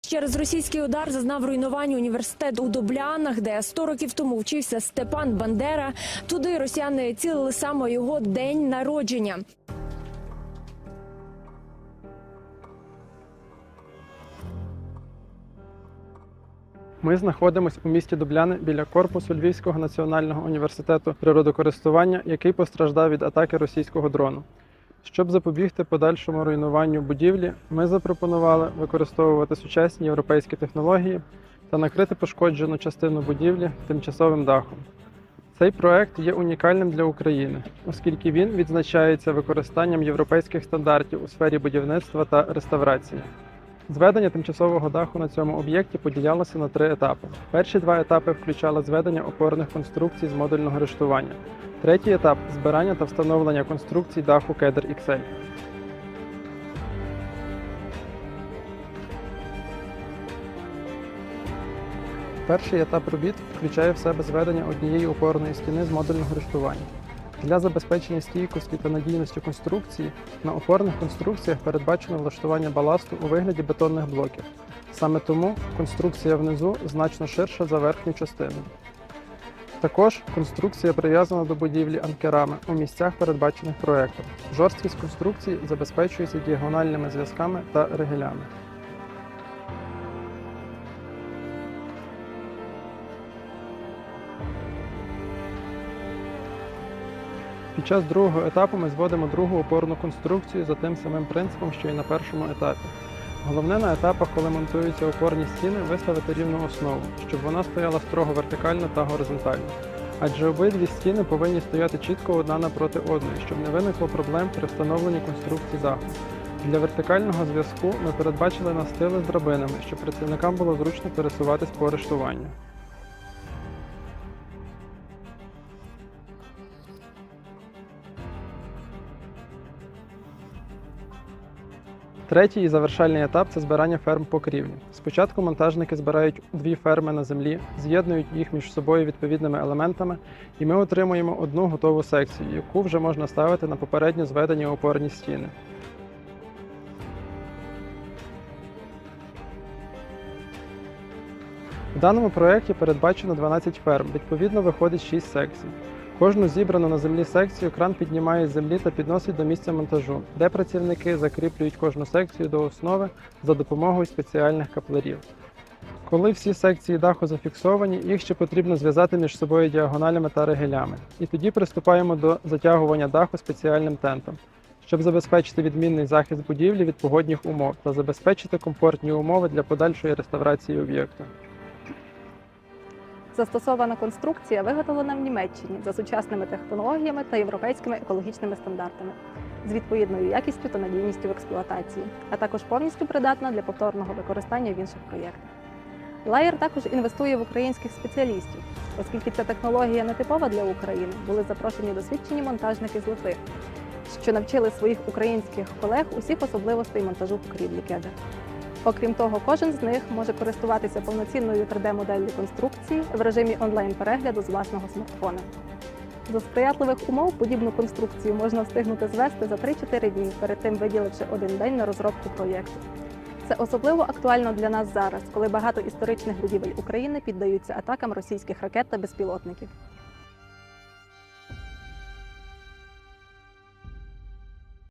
Через російський удар зазнав руйнування університет у Доблянах, де 100 років тому вчився Степан Бандера. Туди росіяни цілили саме його день народження. Ми знаходимося у місті Дубляни біля корпусу Львівського національного університету природокористування, який постраждав від атаки російського дрону. Щоб запобігти подальшому руйнуванню будівлі, ми запропонували використовувати сучасні європейські технології та накрити пошкоджену частину будівлі тимчасовим дахом. Цей проект є унікальним для України, оскільки він відзначається використанням європейських стандартів у сфері будівництва та реставрації. Зведення тимчасового даху на цьому об'єкті поділялося на три етапи. Перші два етапи включали зведення опорних конструкцій з модульного рештування. Третій етап збирання та встановлення конструкцій даху Кедр XL. Перший етап робіт включає в себе зведення однієї опорної стіни з модульного рештування. Для забезпечення стійкості та надійності конструкції на опорних конструкціях передбачено влаштування баласту у вигляді бетонних блоків. Саме тому конструкція внизу значно ширша за верхню частину. Також конструкція прив'язана до будівлі анкерами у місцях, передбачених проектом. Жорсткість конструкції забезпечується діагональними зв'язками та ригелями. Під час другого етапу ми зводимо другу опорну конструкцію за тим самим принципом, що і на першому етапі. Головне на етапах, коли монтуються опорні стіни, виставити рівну основу, щоб вона стояла строго вертикально та горизонтально. Адже обидві стіни повинні стояти чітко одна напроти одної, щоб не виникло проблем при встановленні конструкції даху. Для вертикального зв'язку ми передбачили настили з драбинами, щоб працівникам було зручно пересуватись по арештуванню. Третій і завершальний етап це збирання ферм покрівлі. Спочатку монтажники збирають дві ферми на землі, з'єднують їх між собою відповідними елементами, і ми отримуємо одну готову секцію, яку вже можна ставити на попередньо зведені опорні стіни. В даному проєкті передбачено 12 ферм, відповідно виходить 6 секцій. Кожну зібрану на землі секцію кран піднімає з землі та підносить до місця монтажу, де працівники закріплюють кожну секцію до основи за допомогою спеціальних каплерів. Коли всі секції даху зафіксовані, їх ще потрібно зв'язати між собою діагоналями та ригелями. І тоді приступаємо до затягування даху спеціальним тентом, щоб забезпечити відмінний захист будівлі від погодних умов та забезпечити комфортні умови для подальшої реставрації об'єкту. Застосована конструкція виготовлена в Німеччині за сучасними технологіями та європейськими екологічними стандартами з відповідною якістю та надійністю в експлуатації, а також повністю придатна для повторного використання в інших проєктах. Лаєр також інвестує в українських спеціалістів, оскільки ця технологія не типова для України, були запрошені досвідчені монтажники з Литви, що навчили своїх українських колег усіх особливостей монтажу покрівлі кедр. Окрім того, кожен з них може користуватися повноцінною 3D-моделлю конструкції в режимі онлайн-перегляду з власного смартфона. За сприятливих умов подібну конструкцію можна встигнути звести за 3-4 дні, перед тим виділивши один день на розробку проєкту. Це особливо актуально для нас зараз, коли багато історичних будівель України піддаються атакам російських ракет та безпілотників.